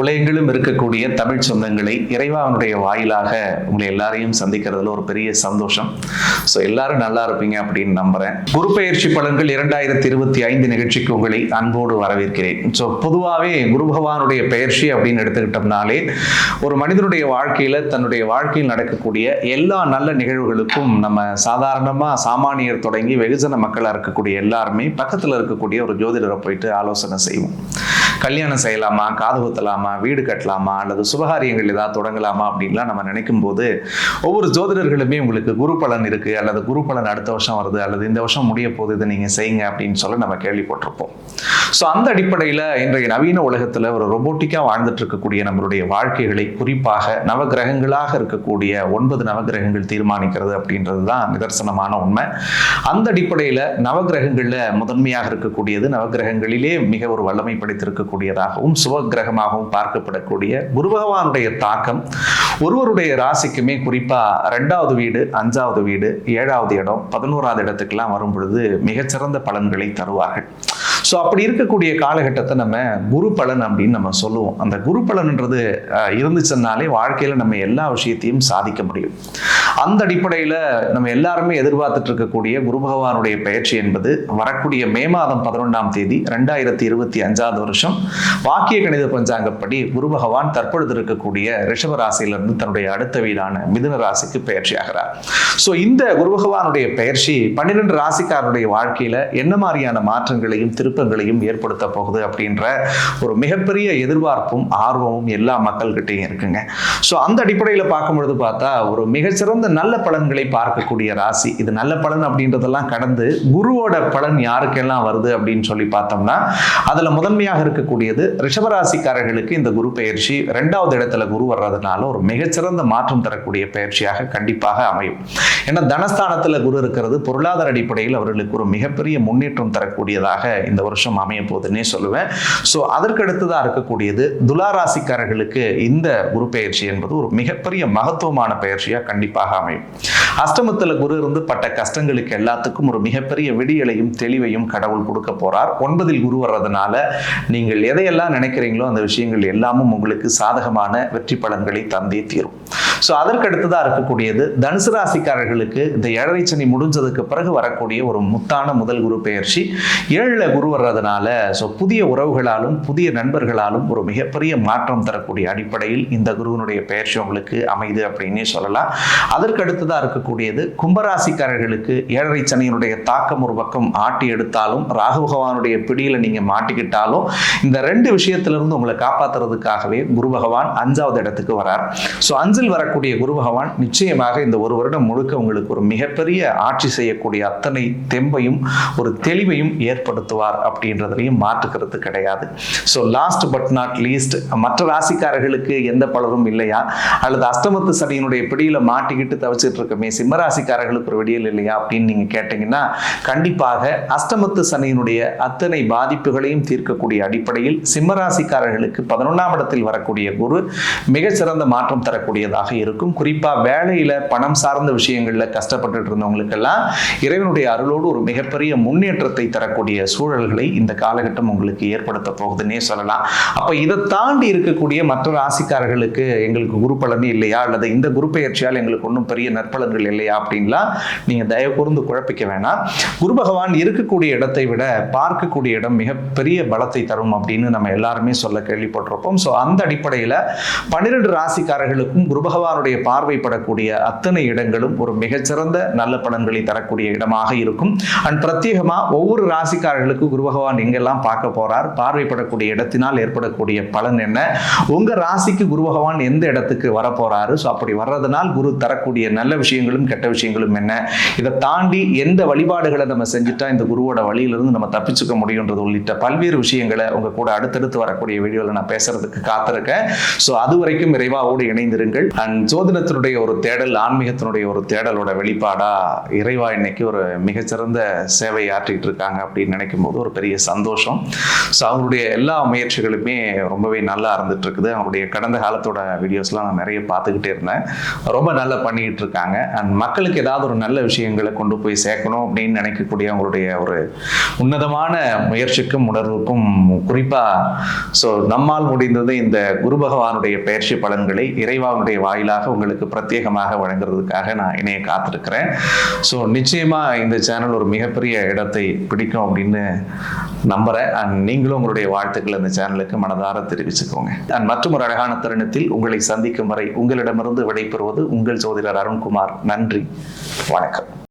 உலகெங்கிலும் இருக்கக்கூடிய தமிழ் சொந்தங்களை இறைவாவனுடைய வாயிலாக உங்களை எல்லாரையும் சந்திக்கிறதுல ஒரு பெரிய சந்தோஷம். ஸோ எல்லாரும் நல்லா இருப்பீங்க அப்படின்னு நம்புறேன். குரு பயிற்சி பலன்கள் இரண்டாயிரத்தி இருபத்தி ஐந்து நிகழ்ச்சிக்கு உங்களை அன்போடு வரவேற்கிறேன். ஸோ பொதுவாகவே குரு பகவானுடைய பயிற்சி அப்படின்னு எடுத்துக்கிட்டோம்னாலே ஒரு மனிதனுடைய வாழ்க்கையில தன்னுடைய வாழ்க்கையில் நடக்கக்கூடிய எல்லா நல்ல நிகழ்வுகளுக்கும் நம்ம சாதாரணமாக சாமானியர் தொடங்கி வெகுஜன மக்களாக இருக்கக்கூடிய எல்லாருமே பக்கத்தில் இருக்கக்கூடிய ஒரு ஜோதிடரை போயிட்டு ஆலோசனை செய்வோம். கல்யாணம் செய்யலாமா காது குத்தலாமா வீடு கட்டலாமா அல்லது சுபகாரியங்கள் ஏதாவது தொடங்கலாமா அப்படின்லாம் நம்ம நினைக்கும் போது ஒவ்வொரு ஜோதிடர்களுமே உங்களுக்கு குரு பலன் இருக்கு அல்லது குரு பலன் அடுத்த வருஷம் வருது அல்லது இந்த வருஷம் முடிய போது இதை நீங்க செய்யுங்க அப்படின்னு சொல்ல நம்ம கேள்விப்பட்டிருப்போம். ஸோ அந்த அடிப்படையில் இன்றைய நவீன உலகத்தில் ஒரு ரொபோட்டிக்காக வாழ்ந்துட்டு இருக்கக்கூடிய நம்மளுடைய வாழ்க்கைகளை குறிப்பாக நவகிரகங்களாக இருக்கக்கூடிய ஒன்பது நவகிரகங்கள் தீர்மானிக்கிறது அப்படின்றது தான் நிதர்சனமான உண்மை. அந்த அடிப்படையில் நவகிரகங்களில் முதன்மையாக இருக்கக்கூடியது நவகிரகங்களிலே மிக ஒரு வல்லமை படைத்திருக்கக்கூடியதாகவும் சுபகிரகமாகவும் பார்க்கப்படக்கூடிய குரு பகவானுடைய தாக்கம். ஒருவருடைய ராசிக்குமே குறிப்பாக ரெண்டாவது வீடு அஞ்சாவது வீடு ஏழாவது இடம் பதினோராவது இடத்துக்கெல்லாம் வரும் பொழுது மிகச்சிறந்த பலன்களை தருவார்கள். ஸோ அப்படி இருக்கக்கூடிய காலகட்டத்தை நம்ம குரு பலன் அப்படின்னு நம்ம சொல்லுவோம். அந்த குரு பலன்ன்றது அஹ், இருந்துச்சுன்னாலே வாழ்க்கையில் நம்ம எல்லா விஷயத்தையும் சாதிக்க முடியும். அந்த அடிப்படையில் நம்ம எல்லாருமே எதிர்பார்த்துட்டு இருக்கக்கூடிய குரு பகவானுடைய பயிற்சி என்பது வரக்கூடிய மே மாதம் பதினொன்றாம் தேதி ரெண்டாயிரத்தி இருபத்தி அஞ்சாவது வருஷம். வாக்கிய கணித பஞ்சாங்கப்படி குரு பகவான் தற்பொழுது இருக்கக்கூடிய ரிஷப ராசியிலிருந்து தன்னுடைய அடுத்த வீடான மிதுன ராசிக்கு பயிற்சி ஆகிறார். ஸோ இந்த குரு பகவானுடைய பயிற்சி பன்னிரெண்டு ராசிக்காரருடைய வாழ்க்கையில என்ன மாதிரியான மாற்றங்களையும் திருப்பங்களையும் ஏற்படுத்த போகுது அப்படின்ற ஒரு மிகப்பெரிய எதிர்பார்ப்பும் ஆர்வமும் எல்லா மக்கள்கிட்டையும் இருக்குங்க. ஸோ அந்த அடிப்படையில் பார்க்கும் பொழுது பார்த்தா ஒரு மிகச்சிறந்த நல்ல பலன்களை பார்க்கக்கூடிய ராசி. இது நல்ல பலன் அப்படின்றதெல்லாம் கடந்து குருவோட பலன் யாருக்கெல்லாம் வருது அப்படின்னு சொல்லி பார்த்தோம்னா அதுல முதன்மையாக இருக்கக்கூடியது ரிஷபராசிக்காரர்களுக்கு இந்த குரு பயிற்சி ரெண்டாவது இடத்துல குரு வர்றதுனால ஒரு மிகச்சிறந்த மாற்றம் தரக்கூடிய பயிற்சியாக கண்டிப்பாக அமையும். ஏன்னா தனஸ்தானத்துல குரு இருக்கிறது பொருளாதார அடிப்படையில் அவர்களுக்கு ஒரு மிகப்பெரிய முன்னேற்றம் தரக்கூடியதாக இந்த வருஷம் அமைய போகுதுன்னே சொல்லுவேன். ஸோ அதற்கடுத்ததாக இருக்கக்கூடியது துலா ராசிக்காரர்களுக்கு இந்த குரு பயிற்சி என்பது ஒரு மிகப்பெரிய மகத்துவமான பயிற்சியாக கண்டிப்பாக அமையும் அஷ்டமத்தில் குரு இருந்து பட்ட கஷ்டங்களுக்கு எல்லாத்துக்கும் ஒரு மிகப்பெரிய விடியலையும் தெளிவையும் கடவுள் கொடுக்க போறார். ஒன்பதில் குரு வர்றதுனால நீங்கள் எதையெல்லாம் நினைக்கிறீங்களோ அந்த விஷயங்கள் எல்லாமும் உங்களுக்கு சாதகமான வெற்றி பலன்களை தந்தே தீரும். ஸோ அதற்கு அடுத்ததாக இருக்கக்கூடியது தனுசு ராசிக்காரர்களுக்கு இந்த ஏழரை சனி முடிஞ்சதுக்கு பிறகு வரக்கூடிய ஒரு முத்தான முதல் குரு பெயர்ச்சி. ஏழில் குரு வர்றதுனால ஸோ புதிய உறவுகளாலும் புதிய நண்பர்களாலும் ஒரு மிகப்பெரிய மாற்றம் தரக்கூடிய அடிப்படையில் இந்த குருவினுடைய பெயர்ச்சி உங்களுக்கு அமைது அப்படின்னே சொல்லலாம். அதற்கடுத்ததாக இருக்கக்கூடியது கும்பராசிக்காரர்களுக்கு ஏழரை சனியினுடைய தாக்கம் ஒரு பக்கம் ஆட்டி எடுத்தாலும் ராகு பகவானுடைய பிடியில் நீங்கள் மாட்டிக்கிட்டாலும் இந்த ரெண்டு விஷயத்திலிருந்து உங்களை காப்பாற்றுறதுக்காகவே குரு பகவான் அஞ்சாவது இடத்துக்கு வரார். ஸோ அஞ்சில் வரக்கூடிய குரு பகவான் நிச்சயமாக இந்த ஒரு வருடம் முழுக்க உங்களுக்கு ஒரு மிகப்பெரிய ஆட்சி செய்யக்கூடிய அத்தனை தெம்பையும் ஒரு தெளிவையும் ஏற்படுத்துவார் அப்படின்றதுலையும் மாற்றுக்கிறது கிடையாது. So last but not least மற்ற ராசிக்காரர்களுக்கு எந்த பலரும் இல்லையா? அல்லது அஷ்டமத்து சனியினுடைய பிடியில மாட்டிக்கிட்டு தவிச்சிட்டு இருக்கமே சிம்ம ராசிக்காரர்களுக்கு ஒரு விடியல் இல்லையா அப்படின்னு நீங்க கேட்டீங்கன்னா கண்டிப்பாக அஷ்டமத்து சனியினுடைய அத்தனை பாதிப்புகளையும் தீர்க்கக்கூடிய அடிப்படையில் சிம்மராசிக்காரர்களுக்கு பதினொன்றாம் இடத்தில் வரக்கூடிய குரு மிகச்சிறந்த மாற்றம் தரக்கூடியதாக இருக்கும். குறிப்பா வேலையில பணம் சார்ந்த விஷயங்கள்ல கஷ்டப்பட்டுட்டு இருந்தவங்களுக்கெல்லாம் இறைவனுடைய அருளோடு ஒரு மிகப்பெரிய முன்னேற்றத்தை தரக்கூடிய சூழல்களை இந்த காலகட்டம் உங்களுக்கு ஏற்படுத்த போகுதுன்னே சொல்லலாம். அப்ப இதை தாண்டி இருக்கக்கூடிய மற்ற ராசிக்காரர்களுக்கு எங்களுக்கு குரு பலனே இல்லையா? அல்லது இந்த குரு பெயர்ச்சியால் எங்களுக்கு ஒன்றும் பெரிய நற்பலன்கள் இல்லையா அப்படின்லாம் நீங்க தயவு கூர்ந்து குழப்பிக்க வேணாம். குரு பகவான் இருக்கக்கூடிய இடத்தை விட பார்க்கக்கூடிய இடம் மிகப்பெரிய பலத்தை தரும் அப்படின்னு நம்ம எல்லாருமே சொல்ல கேள்விப்பட்டிருப்போம். ஸோ அந்த அடிப்படையில் பன்னிரெண்டு ராசிக்காரர்களுக்கும் குரு பகவானுடைய பார்வைப்படக்கூடிய அத்தனை இடங்களும் ஒரு மிகச்சிறந்த நல்ல பலன்களை தரக்கூடிய இடமாக இருக்கும். அண்ட் பிரத்யேகமாக ஒவ்வொரு ராசிக்காரர்களுக்கும் குரு பகவான் எங்கெல்லாம் பார்க்க போறார் பார்வைப்படக்கூடிய இடத்தினால் ஏற்படக்கூடிய பலன் என்ன உங்க ராசிக்கு குரு பகவான் எந்த இடத்துக்கு வரப்போறாரு? ஸோ அப்படி வர்றதுனால் குரு தரக்கூடிய வரக்கூடிய நல்ல விஷயங்களும் கெட்ட விஷயங்களும் என்ன? இதை தாண்டி எந்த வழிபாடுகளை நம்ம செஞ்சுட்டா இந்த குருவோட வழியிலிருந்து நம்ம தப்பிச்சுக்க முடியுன்றது உள்ளிட்ட பல்வேறு விஷயங்களை உங்க கூட அடுத்தடுத்து வரக்கூடிய வீடியோவில் நான் பேசுறதுக்கு காத்திருக்கேன். ஸோ அது வரைக்கும் இறைவாவோடு இணைந்திருங்கள். அண்ட் சோதனத்தினுடைய ஒரு தேடல் ஆன்மீகத்தினுடைய ஒரு தேடலோட வெளிப்பாடா இறைவா இன்னைக்கு ஒரு மிகச்சிறந்த சேவை ஆற்றிட்டு இருக்காங்க அப்படின்னு நினைக்கும் போது ஒரு பெரிய சந்தோஷம். ஸோ அவங்களுடைய எல்லா முயற்சிகளுமே ரொம்பவே நல்லா இருந்துட்டு இருக்குது. அவங்களுடைய கடந்த காலத்தோட வீடியோஸ்லாம் நான் நிறைய பார்த்துக்கிட்டே இருந்தேன். ரொம்ப நல்லா பண்ணி பண்ணிக்கிட்டு இருக்காங்க அண்ட் மக்களுக்கு ஏதாவது ஒரு நல்ல விஷயங்களை கொண்டு போய் சேர்க்கணும் அப்படின்னு நினைக்கக்கூடிய அவங்களுடைய ஒரு உன்னதமான முயற்சிக்கும் உணர்வுக்கும் குறிப்பாக ஸோ நம்மால் முடிந்தது இந்த குரு பகவானுடைய பயிற்சி பலன்களை இறைவானுடைய வாயிலாக உங்களுக்கு பிரத்யேகமாக வழங்குறதுக்காக நான் இணைய காத்திருக்கிறேன். ஸோ நிச்சயமாக இந்த சேனல் ஒரு மிகப்பெரிய இடத்தை பிடிக்கும் அப்படின்னு நம்புகிறேன் அண்ட் நீங்களும் உங்களுடைய வாழ்த்துக்கள் இந்த சேனலுக்கு மனதார தெரிவிச்சுக்கோங்க. அண்ட் மற்றும் ஒரு அழகான தருணத்தில் உங்களை சந்திக்கும் வரை உங்களிடமிருந்து விடைபெறுவது உங்கள் அருண்குமார். நன்றி. வணக்கம்.